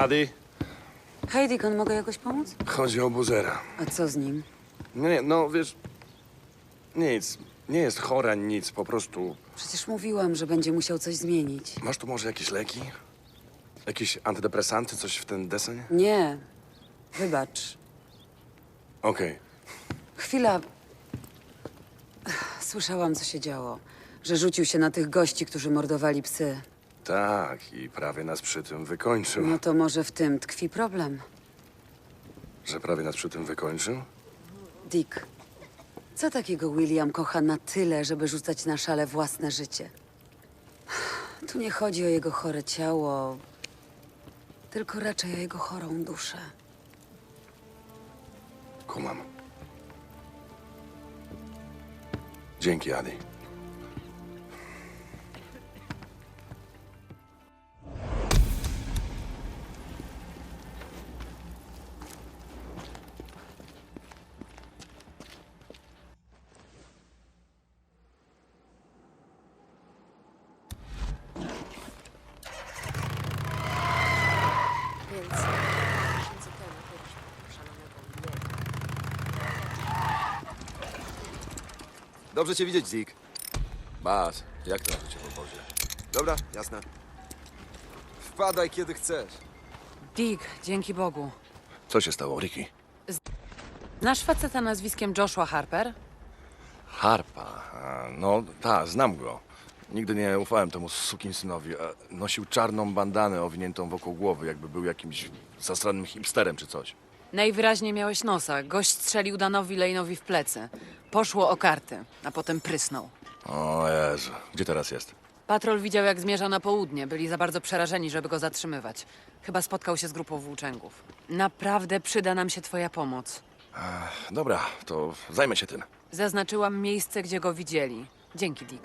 Adi, Hej, Deacon, mogę jakoś pomóc? chodzi o Buzera. A co z nim? Nie, nie, no wiesz, nic. Nie jest chora, nic, po prostu. Przecież mówiłam, że będzie musiał coś zmienić. Masz tu może jakieś leki? Jakieś antydepresanty, coś w ten deseń? Nie. Wybacz. Okej. Chwila. Słyszałam, co się działo. Że rzucił się na tych gości, którzy mordowali psy. Tak, i prawie nas przy tym wykończył. No to może w tym tkwi problem. Że prawie nas przy tym wykończył? Dick, co takiego William kocha na tyle, żeby rzucać na szale własne życie? Tu nie chodzi o jego chore ciało, tylko raczej o jego chorą duszę. Kumam. Dzięki, Adi. Dobrze cię widzieć, Zik. Bas, jak to życie w obozie? Dobra, jasne. Wpadaj, kiedy chcesz. Dick, dzięki Bogu. Co się stało, Ricky? Znasz faceta nazwiskiem Joshua Harper? Harpa. A, no, tak, znam go. Nigdy nie ufałem temu sukinsynowi. a Nosił czarną bandanę owiniętą wokół głowy, jakby był jakimś zastranym hipsterem czy coś. Najwyraźniej miałeś nosa. Gość strzelił Danowi Lane'owi w plecy. Poszło o karty, a potem prysnął. O Jezu, gdzie teraz jest? Patrol widział, jak zmierza na południe. Byli za bardzo przerażeni, żeby go zatrzymywać. Chyba spotkał się z grupą włóczęgów. Naprawdę przyda nam się twoja pomoc. Dobra, to zajmę się tym. Zaznaczyłam miejsce, gdzie go widzieli. Dzięki, Dick.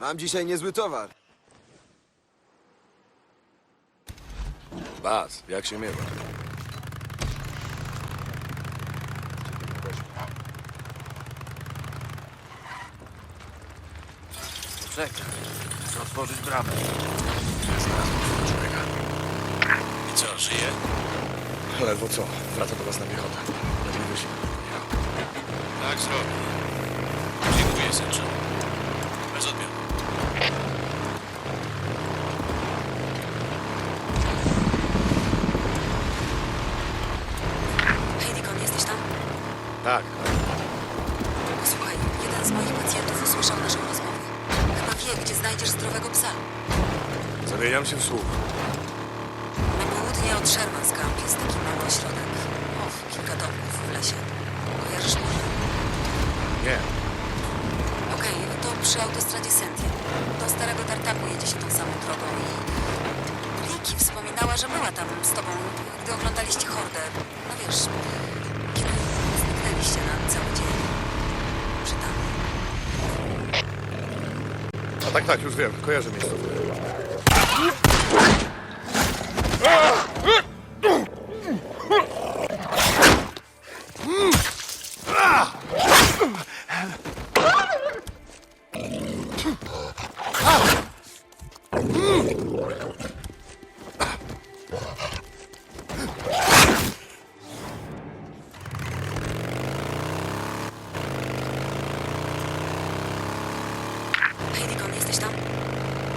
Mam dzisiaj niezły towar. Bas, jak się miewa? Czekaj, muszę otworzyć bramę. Człowieka. I co, żyje? Ledwo co, wraca do was na piechotę. Lepiej wyjść. Tak zrobię. Dziękuję, Sęczu. Bez odbioru. Zamieniam się w słuch. Na południe od Sherman's Camp jest taki mały ośrodek. O, kilka domów w lesie. Kojarzysz może? Nie, Okej, to przy autostradzie Sentia. Do Starego Tartaku jedzie się tą samą drogą i... Ricky wspominała, że była tam z tobą, gdy oglądaliście hordę. No wiesz, kiedy zniknęliście na cały dzień. Przy tam. a tak, tak, już wiem, kojarzę miejscówkę.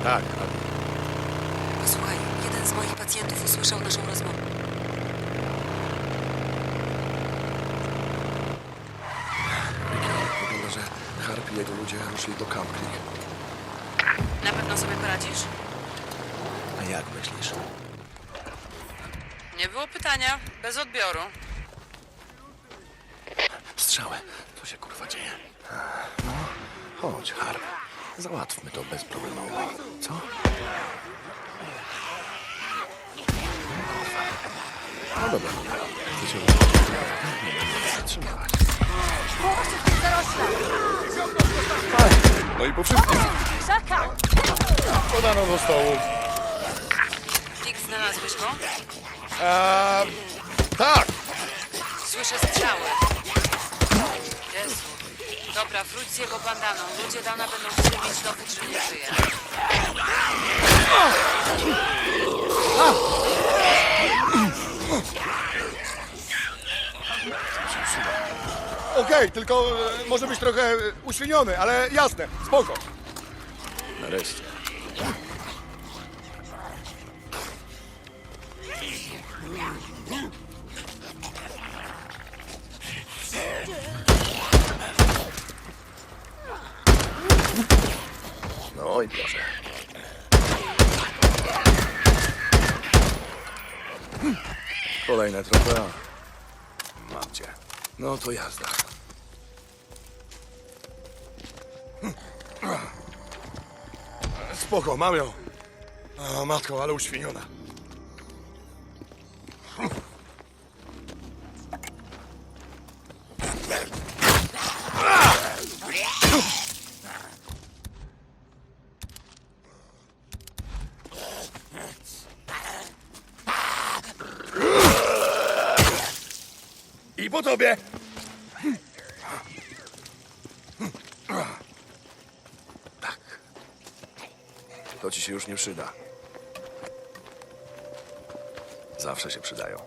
Tak, Adi. Posłuchaj, jeden z moich pacjentów usłyszał naszą rozmowę. Wygląda, że Harp i jego ludzie ruszyli do Creek. Na pewno sobie poradzisz? A jak myślisz? Nie było pytania, bez odbioru. Strzały. Co się kurwa dzieje? No, chodź, Harp. Załatwmy to bezproblemowo. Co? Kurwa. No dobra. Co się Nie będę się zatrzymywać. No i po wszystkim. Podano do stołu. Dick, znalazłeś go? Eee, tak. Słyszę strzały. Jezu. Dobra, wróć z jego bandaną. Ludzie Dana będą chcieli mieć dowód, że nie żyje. Okej, tylko e, może być trochę e, uświniony, ale jasne, spoko. Nareszcie. Kolejne trofea. Mam cię. No to jazda. Spoko, mam ją. A, matko, ale uświniona. Tobie! Tak. To ci się już nie przyda. Zawsze się przydają.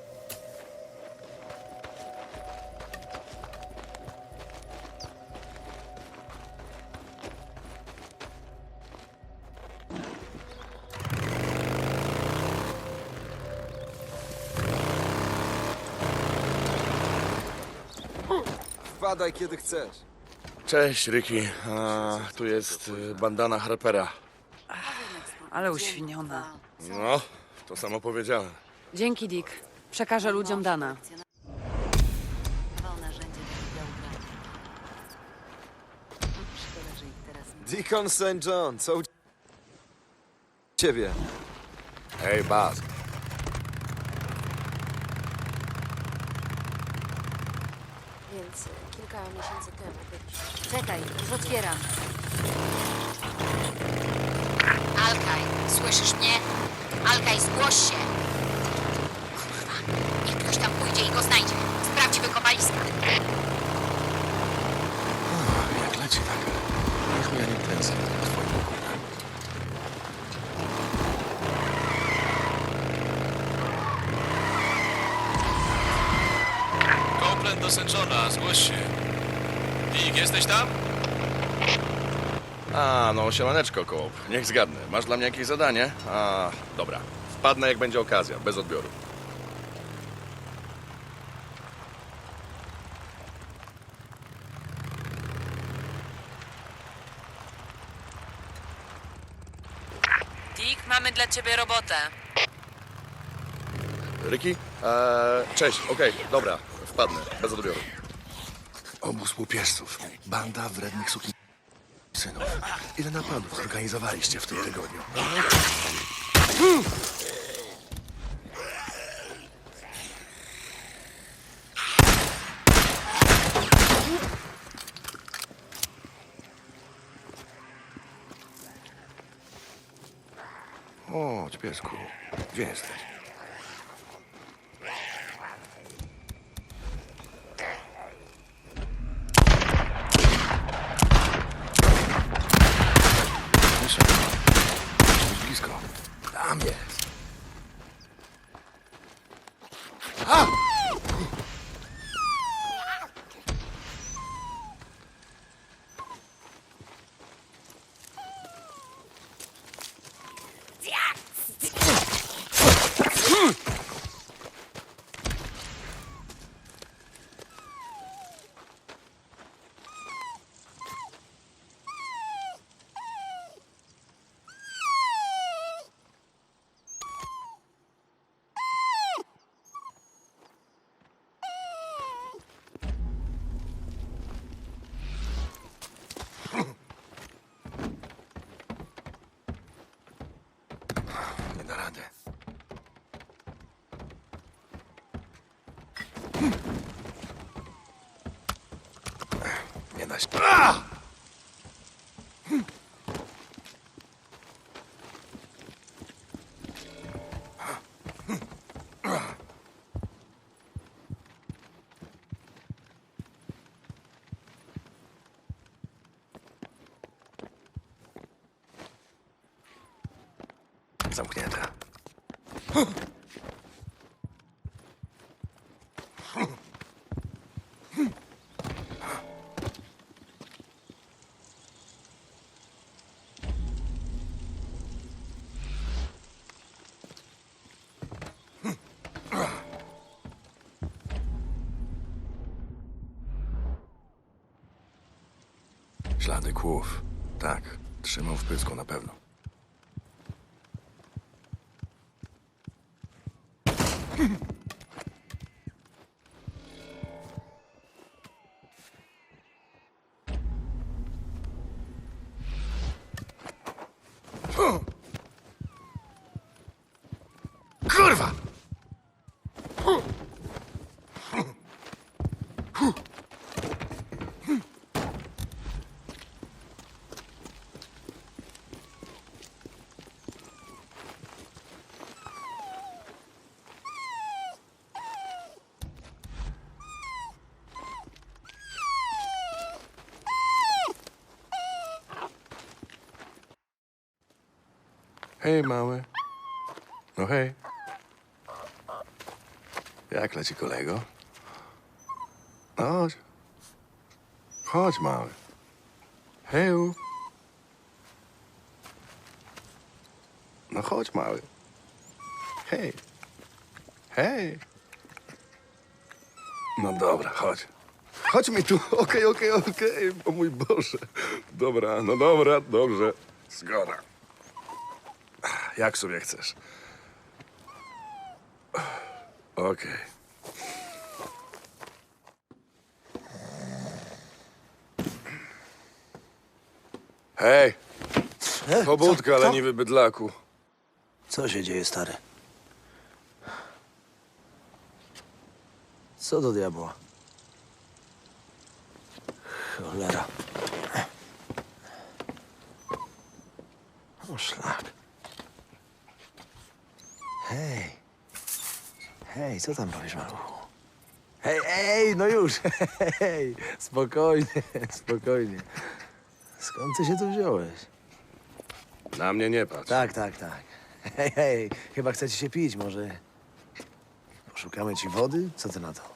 Wpadaj, kiedy chcesz. Cześć, Ricky. A, tu jest y, bandana Harpera. Ale uświniona. No, to samo powiedziałem. Dzięki, Dick. Przekażę ludziom Dana. Deacon St. John, co u ciebie? Hej, Baz. E, kilka miesięcy temu byliśmy. Czekaj, już otwieram. Alkaj, słyszysz mnie? Alkaj, zgłoś się. Kurwa, niech ktoś tam pójdzie i go znajdzie. Sprawdź wykopaliska. Jak leci tak? Niech mnie nie tęsknię za twoim Copeland do St. Johna, zgłoś się. Dick, jesteś tam? A, no siemaneczko, kołop. Niech zgadnę. Masz dla mnie jakieś zadanie? A, dobra. Wpadnę, jak będzie okazja, bez odbioru. Dick, mamy dla ciebie robotę. Ricky? Eee, cześć, okej, dobra. Wpadnę, bez odbioru. Obóz łupieżców. Banda wrednych suki... synów. Ile napadów zorganizowaliście w tym tygodniu? O, piesku. Gdzie jesteś? Słyszę. Musi być blisko. Tam jest. A! mnie na... A! Zamknięte. Ślady kłów. Tak, trzymał w pysku na pewno. Kurwa! Hej, mały. No hej. Jak leci kolego? No chodź. Chodź, mały. Heju. No chodź, mały. Hej. Hej. No dobra, chodź. Chodź mi tu. Okej, okej, okej. O mój Boże. Dobra, no dobra, dobrze. Zgoda. Jak sobie chcesz. Okej. Hej! Pobudka, leniwy bydlaku. Co się dzieje, stary? Co do diabła? Cholera. O, szlak. Hej. Hej, co tam powiesz, maluchu? Hej, ej, no już. Hej, spokojnie, spokojnie. Skąd ty się tu wziąłeś? Na mnie nie patrz. Tak, tak, tak. Hej, hej, chyba chcecie się pić, może poszukamy ci wody? Co ty na to?